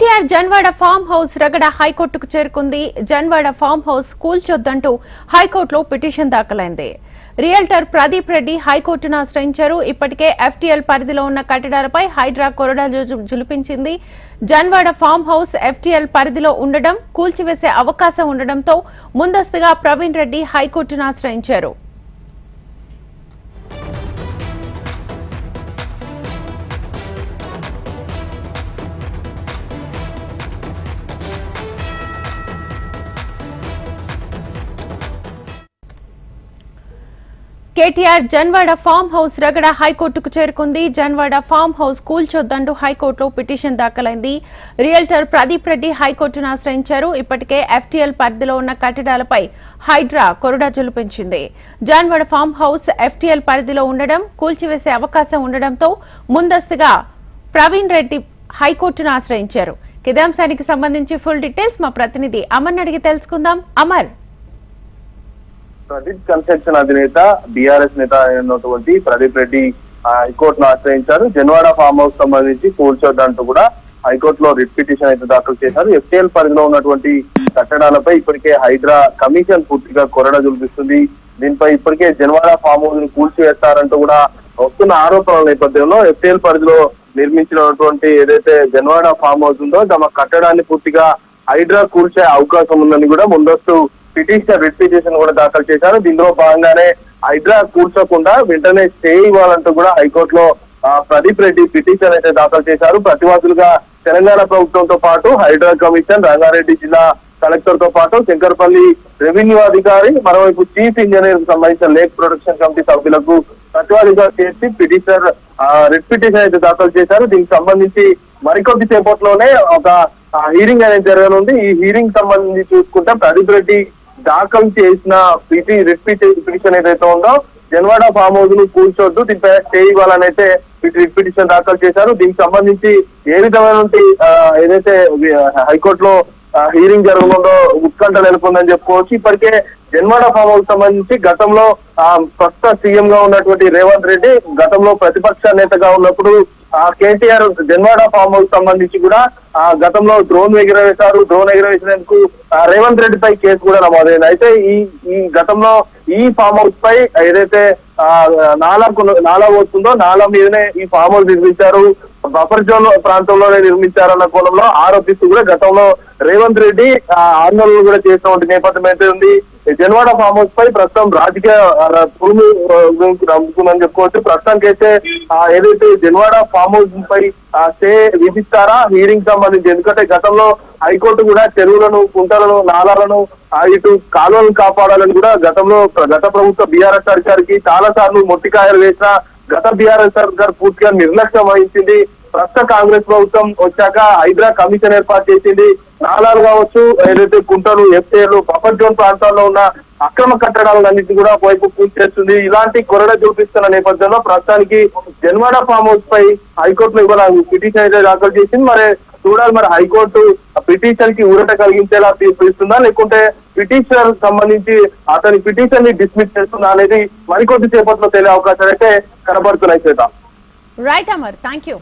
KTR Janwada farm house రగడ హైకోర్టుకు చేరుకుంది. Janwada farm house కూల్చొద్దంటూ హైకోర్టులో పిటిషన్ దాఖలైంది. రియల్టర్ ప్రదీప్ రెడ్డి హైకోర్టును ఆశ్రయించారు. ఇప్పటికే ఎఫ్టీఎల్ పరిధిలో ఉన్న కట్టడాలపై హైడ్రా కొరడా జులిపించింది. జన్వాడ ఫామ్ హౌస్ ఎఫ్టీఎల్ పరిధిలో ఉండడం కూల్చివేసే అవకాశం ఉండడంతో ముందస్తుగా ప్రవీణ్ రెడ్డి హైకోర్టును ఆశ్రయించారు. కేటీఆర్ జన్వాడ ఫామ్ హౌస్ రగడ హైకోర్టుకు చేరుకుంది. జన్వాడ ఫామ్ హౌస్ కూల్చొద్దంటూ హైకోర్టులో పిటిషన్ దాఖలైంది. రియల్టర్ ప్రదీప్ రెడ్డి హైకోర్టును ఆశ్రయించారు. ఇప్పటికే ఎఫ్టీఎల్ పరిధిలో ఉన్న కట్టడాలపై హైడ్రా కొరడా జులిపించింది. జన్వాడ ఫామ్ హౌస్ ఎఫ్టీఎల్ పరిధిలో ఉండడం కూల్చివేసే అవకాశం ఉండడంతో ముందస్తుగా ప్రవీణ్ రెడ్డి హైకోర్టును ఆశ్రయించారు. కిదాంశానికి సంబంధించి ఫుల్ డీటెయిల్స్ మా ప్రతినిధి అమర్ అడిగి తెలుసుకుందాం. అమర్. ప్రదీప్ కన్స్ట్రక్షన్ అధినేత బీఆర్ఎస్ నేత అయినటువంటి ప్రదీప్ రెడ్డి హైకోర్టును ఆశ్రయించారు. జన్వాడ ఫామ్ హౌస్ సంబంధించి కూల్చొద్దంటూ కూడా హైకోర్టులో రిట్ పిటిషన్ అయితే దాఖలు చేశారు. ఎఫ్టీఎల్ పరిధిలో ఉన్నటువంటి కట్టడాలపై ఇప్పటికే హైడ్రా కమిషన్ పూర్తిగా కొరడ చూపిస్తుంది. దీనిపై ఇప్పటికే జన్వాడ ఫామ్ హౌస్ని కూల్చివేస్తారంటూ కూడా వస్తున్న ఆరోపణల నేపథ్యంలో ఎఫ్టీఎల్ పరిధిలో నిర్మించినటువంటి ఏదైతే జన్వాడ ఫామ్ హౌస్ ఉందో తమ కట్టడాన్ని పూర్తిగా హైడ్రా కూల్చే అవకాశం ఉందని కూడా ముందస్తు పిటిషన్ రిట్ పిటిషన్ కూడా దాఖలు చేశారు. దీనిలో భాగంగానే హైడ్రా కూర్చోకుండా వెంటనే స్టే ఇవ్వాలంటూ కూడా హైకోర్టులో ప్రదీప్ రెడ్డి పిటిషన్ అయితే దాఖలు చేశారు. ప్రతివాదులుగా తెలంగాణ ప్రభుత్వంతో పాటు హైడ్రా కమిషన్ రంగారెడ్డి జిల్లా కలెక్టర్తో పాటు శంకర్పల్లి రెవెన్యూ అధికారి మరోవైపు చీఫ్ ఇంజనీర్ సంబంధించిన లేక్ ప్రొడక్షన్ కమిటీ సభ్యులకు ప్రతివాదిగా చేసి పిటిషన్ రిట్ పిటిషన్ అయితే దాఖలు చేశారు. దీనికి సంబంధించి మరికొద్ది సేపట్లోనే ఒక హీరింగ్ అనేది జరగనుంది. ఈ హీరింగ్ సంబంధించి చూసుకుంటే ప్రదీప్ రెడ్డి దాఖలు చేసిన పిటి రిట్ పిటిషన్ ఏదైతే ఉందో జన్వాడ ఫామ్ హౌస్ను కూర్చోద్దు దీనిపై స్టే ఇవ్వాలని అయితే రిట్ పిటిషన్ దాఖలు చేశారు. దీనికి సంబంధించి ఏ విధమైన ఏదైతే హైకోర్టులో హీరింగ్ జరగకుండా ఉత్కంఠ నెలకొందని చెప్పుకోవచ్చు. ఇప్పటికే జన్మాడ ఫామ్ హౌస్ సంబంధించి గతంలో ప్రస్తుత సీఎం గా ఉన్నటువంటి రేవంత్ రెడ్డి గతంలో ప్రతిపక్ష నేతగా ఉన్నప్పుడు కేటీఆర్ జన్వాడ ఫామ్ హౌస్ సంబంధించి కూడా ఆ గతంలో డ్రోన్ ఎగిరవేశారు డ్రోన్ ఎగిరవేసినందుకు రేవంత్ రెడ్డి పై కేసు కూడా నమోదైంది. అయితే ఈ ఈ గతంలో ఈ ఫామ్ హౌస్ పై ఏదైతే ఆ, నాలా నాలా వస్తుందో నాలా మీదనే ఈ ఫామ్ హౌస్ నిర్మించారు. బఫర్ జోన్ ప్రాంతంలోనే నిర్మించారన్న కోణంలో ఆరోపిస్తూ కూడా గతంలో రేవంత్ రెడ్డి ఆందోళన కూడా చేసినటువంటి నేపథ్యం అయితే ఉంది జన్వాడ ఫామ్ హౌస్ పై ప్రస్తుతం రాజకీయ భూమి గురించి నమ్ముతుందని చెప్పుకోవచ్చు. ప్రస్తుతానికి అయితే ఏదైతే జన్వాడ ఫామ్ హౌస్ పై ఆ, స్టే విధిస్తారా? హీరింగ్ సంబంధించి. ఎందుకంటే గతంలో హైకోర్టు కూడా చెరువులను కుంటలను నాలాలను ఆ, ఇటు కాలువలను కాపాడాలని కూడా గతంలో గత ప్రభుత్వ బీఆర్ఎస్ సర్కార్కి చాలా సార్లు మొట్టికాయలు వేసిన గత బీఆర్ఎస్ సర్కార్ పూర్తిగా నిర్లక్ష్యం వహించింది. ప్రస్తుత కాంగ్రెస్ ప్రభుత్వం వచ్చాక హైడ్రా కమిషన్ ఏర్పాటు చేసింది. నాలాలు కావచ్చు ఏదైతే గుంటలు ఎఫ్టీఏలు బఫర్ జోన్ ప్రాంతాల్లో ఉన్న అక్రమ కట్టడాలన్నింటినీ కూడా వైపు పూర్తి చేస్తుంది. ఇలాంటి కొరడ చూపిస్తున్న నేపథ్యంలో ప్రస్తుతానికి జన్వాడ ఫామ్ హౌస్ పై హైకోర్టులో ఇవాళ పిటిషన్ అయితే దాఖలు చేసింది. మరి చూడాలి మరి హైకోర్టు పిటిషన్కి ఊరట కలిగించేలా తీర్పిస్తుందా లేకుంటే పిటిషనర్ సంబంధించి అతని పిటిషన్ని డిస్మిస్ చేస్తుందా అనేది మరికొద్ది సేపట్లో తెలియ అవకాశాలు అయితే కనబడుతున్నాయి చేత రైట్ అమర్ థ్యాంక్ యూ